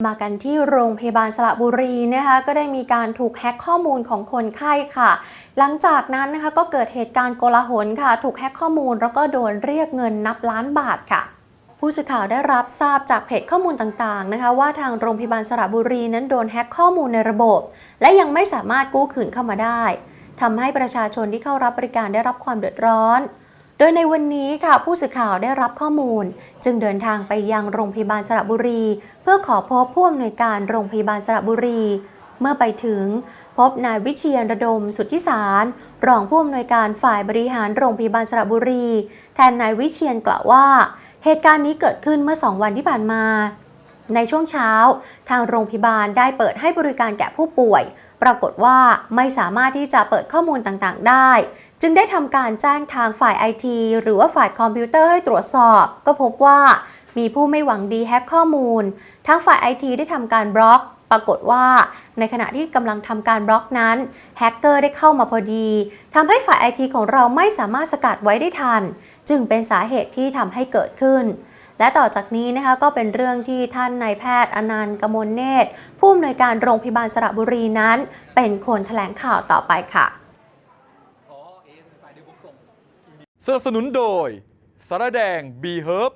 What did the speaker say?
มากันที่โรงพยาบาลสระบุรีนะคะก็ได้มีการถูกแฮ็กข้อมูลของคนไข้ค่ะ หลังจากนั้นนะคะก็เกิดเหตุการณ์โกลาหลค่ะ ถูกแฮ็กข้อมูลแล้วก็โดนเรียกเงินนับล้านบาทค่ะผู้สื่อข่าวได้รับทราบจากเพจข้อมูลต่างๆนะคะ ว่าทางโรงพยาบาลสระบุรีนั้นโดนแฮ็กข้อมูลในระบบ และยังไม่สามารถกู้คืนเข้ามาได้ทำให้ประชาชนที่เข้ารับบริการได้รับความเดือดร้อน โดยในวันนี้ค่ะผู้สื่อข่าวได้รับข้อมูล จึงเดินทางไปยังโรงพยาบาลสระบุรี เพื่อขอพบผู้อำนวยการโรงพยาบาลสระบุรี เมื่อไปถึง พบนายวิเชียนระดมสุทธิสาร รองผู้อำนวยการฝ่ายบริหารโรงพยาบาลสระบุรี แทนนายวิเชียนกล่าวว่า เหตุการณ์นี้เกิดขึ้นเมื่อสองวันที่ผ่านมา ในช่วงเช้า ทางโรงพยาบาลได้เปิดให้บริการแก่ผู้ป่วย ปรากฏว่าไม่สามารถที่จะเปิดข้อมูลต่างๆ ได้ จึงได้ทำการแจ้งทางฝ่ายไอทีหรือว่าฝ่ายคอมพิวเตอร์ให้ตรวจสอบ ก็พบว่ามีผู้ไม่หวังดีแฮ็กข้อมูล ทางฝ่ายไอทีได้ทำการบล็อก ปรากฏว่า ในขณะที่กำลังทำการบล็อกนั้นแฮกเกอร์ได้เข้ามาพอดีทำให้ฝ่ายไอทีของเราไม่สามารถสกัดไว้ได้ทัน จึงเป็นสาเหตุที่ทำให้เกิดขึ้นและต่อจากนี้นะคะก็เป็นเรื่องที่ท่านนายแพทย์อนันต์กมลเนตรผู้อำนวยการโรงพยาบาลสระบุรีนั้น เป็นคนแถลงข่าวต่อไปค่ะ ส นับสนุนโดยสารแดงบีเฮิร์บ